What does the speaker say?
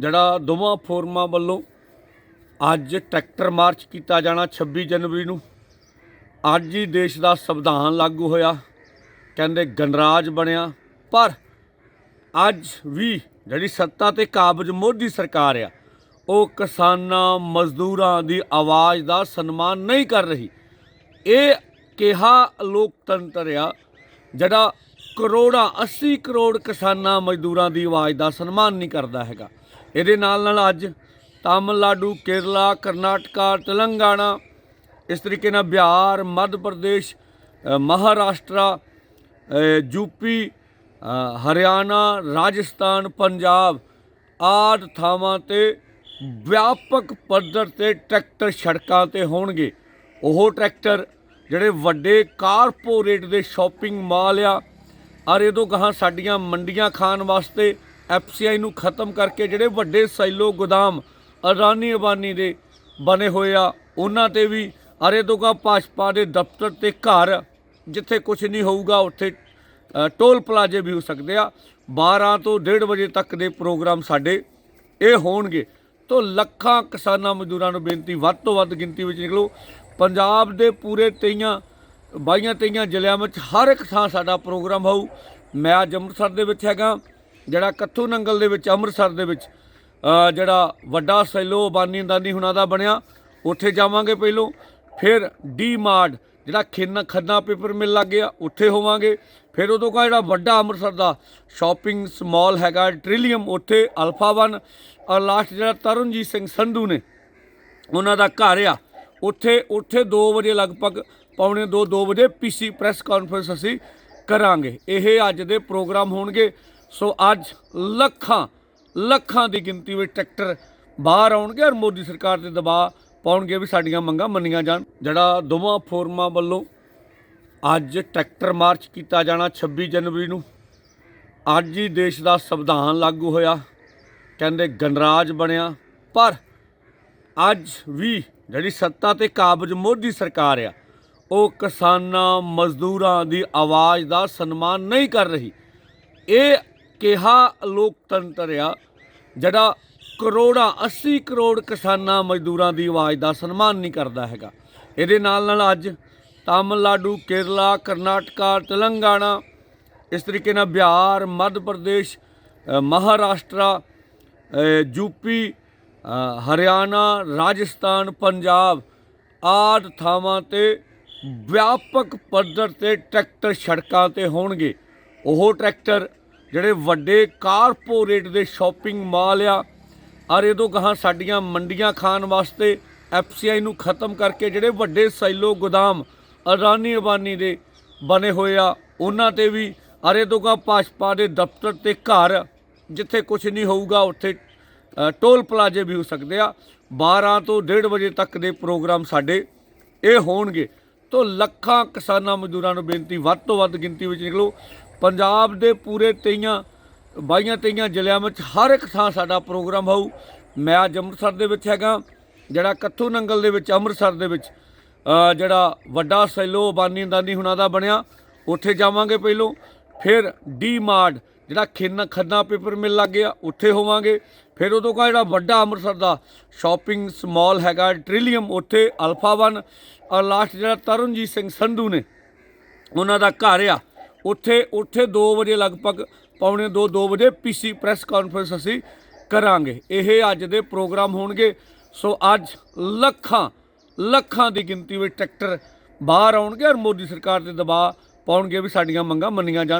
ਜਿਹੜਾ ਦੋਵਾਂ ਫੋਰਮਾਂ ਵੱਲੋਂ ਅੱਜ ਟਰੈਕਟਰ ਮਾਰਚ ਕੀਤਾ ਜਾਣਾ 26 ਜਨਵਰੀ ਨੂੰ। ਅੱਜ ਹੀ ਦੇਸ਼ ਦਾ ਸੰਵਿਧਾਨ ਲਾਗੂ ਹੋਇਆ। ਕਹਿੰਦੇ ਗਣਰਾਜ ਬਣਿਆ। ਪਰ ਅੱਜ ਵੀ ਜਿਹੜੀ ਸੱਤਾ ਤੇ ਕਾਬਜ ਮੋਦੀ ਸਰਕਾਰ ਆ, ਉਹ ਕਿਸਾਨਾਂ, ਮਜ਼ਦੂਰਾਂ ਦੀ ਆਵਾਜ਼ ਦਾ ਸਨਮਾਨ ਨਹੀਂ ਕਰ ਰਹੀ। ਇਹ ਕਿਹਾ ਲੋਕਤੰਤਰ ਆ, ਜਿਹੜਾ ਕਰੋੜਾਂ 80 ਕਰੋੜ ਕਿਸਾਨਾਂ, ਮਜ਼ਦੂਰਾਂ ਦੀ ਆਵਾਜ਼ ਦਾ ਸਨਮਾਨ ਨਹੀਂ ਕਰਦਾ ਹੈਗਾ। ਇਹਦੇ ਨਾਲ ਨਾਲ ਅੱਜ ਤਾਮਿਲਨਾਡੂ ਕੇਰਲਾ ਕਰਨਾਟਕਾ ਤੇਲੰਗਾਨਾ ਇਸ ਤਰੀਕੇ ਨਾਲ ਬਿਹਾਰ ਮੱਧ ਪ੍ਰਦੇਸ਼ ਮਹਾਰਾਸ਼ਟਰਾ ਅ, ਯੂਪੀ ਹਰਿਆਣਾ ਰਾਜਸਥਾਨ ਪੰਜਾਬ ਆਦ ਥਾਵਾਂ ਤੇ ਵਿਆਪਕ ਪੱਧਰ ਤੇ ਟਰੈਕਟਰ ਸੜਕਾਂ ਤੇ ਹੋਣਗੇ। ਉਹ ਟਰੈਕਟਰ ਜਿਹੜੇ ਵੱਡੇ ਕਾਰਪੋਰੇਟ ਦੇ ਸ਼ਾਪਿੰਗ ਮਾਲ ਆ ਔਰ ਇਹ ਤੋਂ ਗਾਹਾਂ ਸਾਡੀਆਂ ਮੰਡੀਆਂ ਖਾਣ ਵਾਸਤੇ ਐਫਸੀਆਈ ਨੂੰ ਖਤਮ ਕਰਕੇ ਜਿਹੜੇ ਵੱਡੇ ਸੈਲੋ ਗੋਦਾਮ ਅਡਾਨੀ ਅਬਾਨੀ ਦੇ ਬਣੇ ਹੋਏ ਆ, ਉਹਨਾਂ ਤੇ ਵੀ ਅਰੇ ਤੋਂ ਗਾ ਭਾਜਪਾ ਦੇ ਦਫ਼ਤਰ ਤੇ ਘਰ, ਜਿੱਥੇ ਕੁਝ ਨਹੀਂ ਹੋਊਗਾ, ਉੱਥੇ ਟੋਲ ਪਲਾਜ਼ੇ ਵੀ ਹੋ ਸਕਦੇ ਆ। 12 ਤੋਂ 1:30 ਵਜੇ ਤੱਕ ਦੇ ਪ੍ਰੋਗਰਾਮ ਸਾਡੇ ਇਹ ਹੋਣਗੇ। ਤੋਂ ਲੱਖਾਂ ਕਿਸਾਨਾਂ ਮਜ਼ਦੂਰਾਂ ਨੂੰ ਬੇਨਤੀ, ਵੱਧ ਤੋਂ ਵੱਧ ਗਿਣਤੀ ਵਿੱਚ ਨਿਕਲੋ। ਪੰਜਾਬ ਦੇ ਪੂਰੇ ਤੇਈਆਂ, ਬਾਈਆਂ ਤੇਈਆਂ ਜ਼ਿਲ੍ਹਿਆਂ ਵਿੱਚ ਹਰ ਇੱਕ ਥਾਂ ਸਾਡਾ ਪ੍ਰੋਗਰਾਮ ਹੋਊ। ਮੈਂ ਅੱਜ ਅੰਮ੍ਰਿਤਸਰ ਦੇ ਵਿੱਚ ਹੈਗਾ। ਜਿਹੜਾ ਕੱਥੂ ਨੰਗਲ ਦੇ ਵਿੱਚ, ਅੰਮ੍ਰਿਤਸਰ ਦੇ ਵਿੱਚ ਜਿਹੜਾ ਵੱਡਾ ਸੈਲੋ ਬਾਨੀ ਦਾਨੀ ਹੁਣਾਂ ਦਾ ਬਣਿਆ, ਉੱਥੇ ਜਾਵਾਂਗੇ ਪਹਿਲੋਂ। ਫਿਰ ਡੀ ਮਾਰਟ ਜਿਹੜਾ ਖੰਨਾ ਖੰਨਾ ਪੇਪਰ ਮਿਲ ਲੱਗ ਗਿਆ, ਉੱਥੇ ਹੋਵਾਂਗੇ। ਫਿਰ ਉਦੋਂ ਕਾ ਜਿਹੜਾ ਵੱਡਾ ਅੰਮ੍ਰਿਤਸਰ ਦਾ ਸ਼ਾਪਿੰਗ ਮਾਲ ਹੈਗਾ, ਟ੍ਰਿਲੀਅਮ, ਉੱਥੇ ਅਲਫਾ 1 ਔਰ ਲਾਸਟ ਜਿਹੜਾ ਤਰਨਜੀਤ ਸਿੰਘ ਸੰਧੂ ਨੇ, ਉਹਨਾਂ ਦਾ ਘਰ ਆ। ਉੱਥੇ ਉੱਥੇ 2 ਵਜੇ ਲਗਭਗ, ਪੌਣੇ 2 2 ਵਜੇ ਪੀਸੀ ਪ੍ਰੈਸ ਕਾਨਫਰੰਸ ਅਸੀਂ ਕਰਾਂਗੇ। ਇਹ ਅੱਜ ਦੇ ਪ੍ਰੋਗਰਾਮ ਹੋਣਗੇ। ਸੋ ਅੱਜ ਲੱਖਾਂ ਲੱਖਾਂ ਦੀ ਗਿਣਤੀ ਵਿੱਚ ਟਰੈਕਟਰ ਬਾਹਰ ਆਉਣਗੇ ਔਰ ਮੋਦੀ ਸਰਕਾਰ 'ਤੇ ਦਬਾਅ ਪਾਉਣਗੇ ਵੀ ਸਾਡੀਆਂ ਮੰਗਾਂ ਮੰਨੀਆਂ ਜਾਣ। ਜਿਹੜਾ ਦੋਵਾਂ ਫੋਰਮਾਂ ਵੱਲੋਂ ਅੱਜ ਟਰੈਕਟਰ ਮਾਰਚ ਕੀਤਾ ਜਾਣਾ 26 ਜਨਵਰੀ ਨੂੰ, ਅੱਜ ਹੀ ਦੇਸ਼ ਦਾ ਸੰਵਿਧਾਨ ਲਾਗੂ ਹੋਇਆ। ਕਹਿੰਦੇ ਗਣਰਾਜ ਬਣਿਆ, ਪਰ ਅੱਜ ਵੀ ਜਿਹੜੀ ਸੱਤਾ ਤੇ ਕਾਬਜ ਮੋਦੀ ਸਰਕਾਰ ਆ, ਉਹ ਕਿਸਾਨਾਂ, ਮਜ਼ਦੂਰਾਂ ਦੀ ਆਵਾਜ਼ ਦਾ ਸਨਮਾਨ ਨਹੀਂ ਕਰ ਰਹੀ। ਇਹ ਕਿਹਾ ਲੋਕਤੰਤਰ ਆ ਜਿਹੜਾ ਕਰੋੜਾਂ 80 ਕਰੋੜ ਕਿਸਾਨਾਂ ਮਜ਼ਦੂਰਾਂ ਦੀ ਆਵਾਜ਼ ਦਾ ਸਨਮਾਨ ਨਹੀਂ ਕਰਦਾ ਹੈਗਾ। ਇਹਦੇ ਨਾਲ ਨਾਲ ਅੱਜ ਤਾਮਿਲਨਾਡੂ ਕੇਰਲਾ ਕਰਨਾਟਕਾ ਤੇਲੰਗਾਨਾ ਇਸ ਤਰੀਕੇ ਨਾਲ ਬਿਹਾਰ ਮੱਧ ਪ੍ਰਦੇਸ਼ ਮਹਾਰਾਸ਼ਟਰਾ ਅ, ਯੂਪੀ ਹਰਿਆਣਾ ਰਾਜਸਥਾਨ ਪੰਜਾਬ ਆਦ ਥਾਵਾਂ ਤੇ ਵਿਆਪਕ ਪੱਧਰ ਤੇ ਟਰੈਕਟਰ ਸੜਕਾਂ ਤੇ ਹੋਣਗੇ। ਉਹ ਟਰੈਕਟਰ ਜਿਹੜੇ ਵੱਡੇ ਕਾਰਪੋਰੇਟ ਦੇ ਸ਼ਾਪਿੰਗ ਮਾਲ ਆ, ਔਰ ਇਹ ਤੋਂ ਗਾਹਾਂ ਸਾਡੀਆਂ ਮੰਡੀਆਂ ਖਾਣ ਵਾਸਤੇ ਐਫਸੀਆਈ ਨੂੰ ਖਤਮ ਕਰਕੇ ਜਿਹੜੇ ਵੱਡੇ ਸੈਲੋ ਗੋਦਾਮ ਅਰਾਨੀ ਅਬਾਨੀ ਦੇ ਬਣੇ ਹੋਏ ਆ, ਉਹਨਾਂ ਤੇ ਵੀ ਅਰੇ ਤੋਂ ਗਾ ਭਾਜਪਾ ਦੇ ਦਫ਼ਤਰ ਤੇ ਘਰ, ਜਿੱਥੇ ਕੁਝ ਨਹੀਂ ਹੋਊਗਾ, ਉੱਥੇ ਟੋਲ ਪਲਾਜ਼ੇ ਵੀ ਹੋ ਸਕਦੇ ਆ। 12 ਤੋਂ 1:30 ਵਜੇ ਤੱਕ ਦੇ ਪ੍ਰੋਗਰਾਮ ਸਾਡੇ, ਇਹ ਹੋਣਗੇ। ਤੋਂ ਲੱਖਾਂ ਕਿਸਾਨਾਂ ਮਜ਼ਦੂਰਾਂ ਨੂੰ ਬੇਨਤੀ, ਵੱਧ ਤੋਂ ਵੱਧ ਗਿਣਤੀ ਵਿੱਚ ਨਿਕਲੋ। ਪੰਜਾਬ ਦੇ ਪੂਰੇ ਤੇਈਆਂ, ਬਾਈਆਂ ਤੇਈਆਂ ਜ਼ਿਲ੍ਹਿਆਂ ਵਿੱਚ ਹਰ ਇੱਕ ਥਾਂ ਸਾਡਾ ਪ੍ਰੋਗਰਾਮ ਹੋਊ। ਮੈਂ ਅੱਜ ਅੰਮ੍ਰਿਤਸਰ ਦੇ ਵਿੱਚ ਹੈਗਾ, ਜਿਹੜਾ ਕੱਥੂ ਨੰਗਲ ਦੇ ਵਿੱਚ, ਅੰਮ੍ਰਿਤਸਰ ਦੇ ਵਿੱਚ ਜਿਹੜਾ ਵੱਡਾ ਸੈਲੋ ਬਾਨੀ ਦਾਨੀ ਹੁਣਾਂ ਦਾ ਬਣਿਆ, ਉੱਥੇ ਜਾਵਾਂਗੇ ਪਹਿਲੋਂ। ਫਿਰ ਡੀ ਮਾਰਟ ਜਿਹੜਾ ਖੰਨਾ ਖੰਨਾ ਪੇਪਰ ਮਿਲ ਲੱਗ ਗਿਆ, ਉੱਥੇ ਹੋਵਾਂਗੇ। ਫਿਰ ਉਦੋਂ ਕਾ ਜਿਹੜਾ ਵੱਡਾ ਅੰਮ੍ਰਿਤਸਰ ਦਾ ਸ਼ਾਪਿੰਗ ਮਾਲ ਹੈਗਾ, ਟ੍ਰਿਲੀਅਮ, ਉੱਥੇ ਅਲਫਾ 1 ਔਰ ਲਾਸਟ ਜਿਹੜਾ ਤਰਨਜੀਤ ਸਿੰਘ ਸੰਧੂ ਨੇ, ਉਹਨਾਂ ਦਾ ਘਰ ਆ। ਉੱਥੇ ਉੱਥੇ 2 ਵਜੇ ਲਗਭਗ, ਪੌਣੇ 2 2 ਵਜੇ ਪੀਸੀ ਪ੍ਰੈਸ ਕਾਨਫਰੰਸ ਅਸੀਂ ਕਰਾਂਗੇ। ਇਹ ਅੱਜ ਦੇ ਪ੍ਰੋਗਰਾਮ ਹੋਣਗੇ। ਸੋ ਅੱਜ ਲੱਖਾਂ ਲੱਖਾਂ ਦੀ ਗਿਣਤੀ ਵਿੱਚ ਟਰੈਕਟਰ ਬਾਹਰ ਆਉਣਗੇ ਔਰ ਮੋਦੀ ਸਰਕਾਰ 'ਤੇ ਦਬਾਅ ਪਾਉਣਗੇ ਵੀ ਸਾਡੀਆਂ ਮੰਗਾਂ ਮੰਨੀਆਂ ਜਾਣ।